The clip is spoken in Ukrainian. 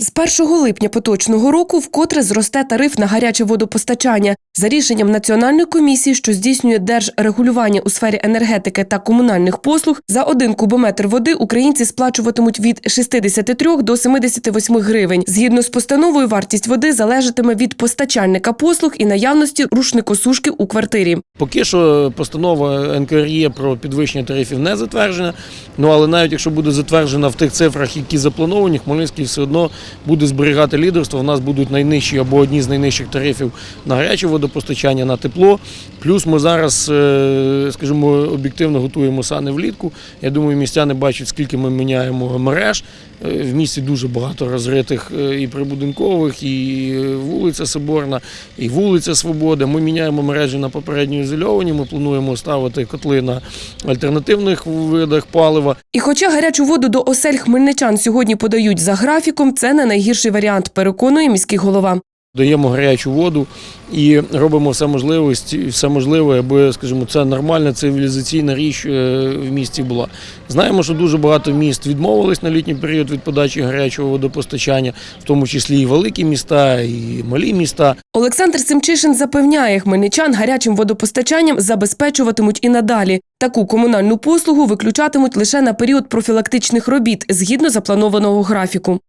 З 1 липня поточного року вкотре зросте тариф на гаряче водопостачання. За рішенням Національної комісії, що здійснює держрегулювання у сфері енергетики та комунальних послуг, за один кубометр води українці сплачуватимуть від 63 до 78 гривень. Згідно з постановою, вартість води залежатиме від постачальника послуг і наявності рушникосушки у квартирі. Поки що постанова НКРЄ про підвищення тарифів не затверджена. Ну але навіть якщо буде затверджена в тих цифрах, які заплановані, Хмельницький все одно буде зберігати лідерство. У нас будуть найнижчі або одні з найнижчих тарифів на гаряче водопостачання, на тепло. Плюс ми зараз, е, скажімо, об'єктивно готуємо сани влітку. Я думаю, містяни бачать, скільки ми міняємо мереж. Е, В місті дуже багато розритих е, і прибудинкових, і вулиця Соборна, і вулиця Свобода. Ми міняємо мережі на попередньо ізольовані. Ми плануємо ставити котли на альтернативних видах палива. І хоча гарячу воду до осель хмельничан сьогодні подають за графіком, це не найгірший варіант, переконує міський голова. Даємо гарячу воду і робимо все можливе, все можливе, аби, скажімо, це нормальна цивілізаційна річ е, в місті була. Знаємо, що дуже багато міст відмовились на літній період від подачі гарячого водопостачання, в тому числі і великі міста, і малі міста. Олександр Семчишин запевняє, хмельничан гарячим водопостачанням забезпечуватимуть і надалі. Таку комунальну послугу виключатимуть лише на період профілактичних робіт згідно запланованого графіку.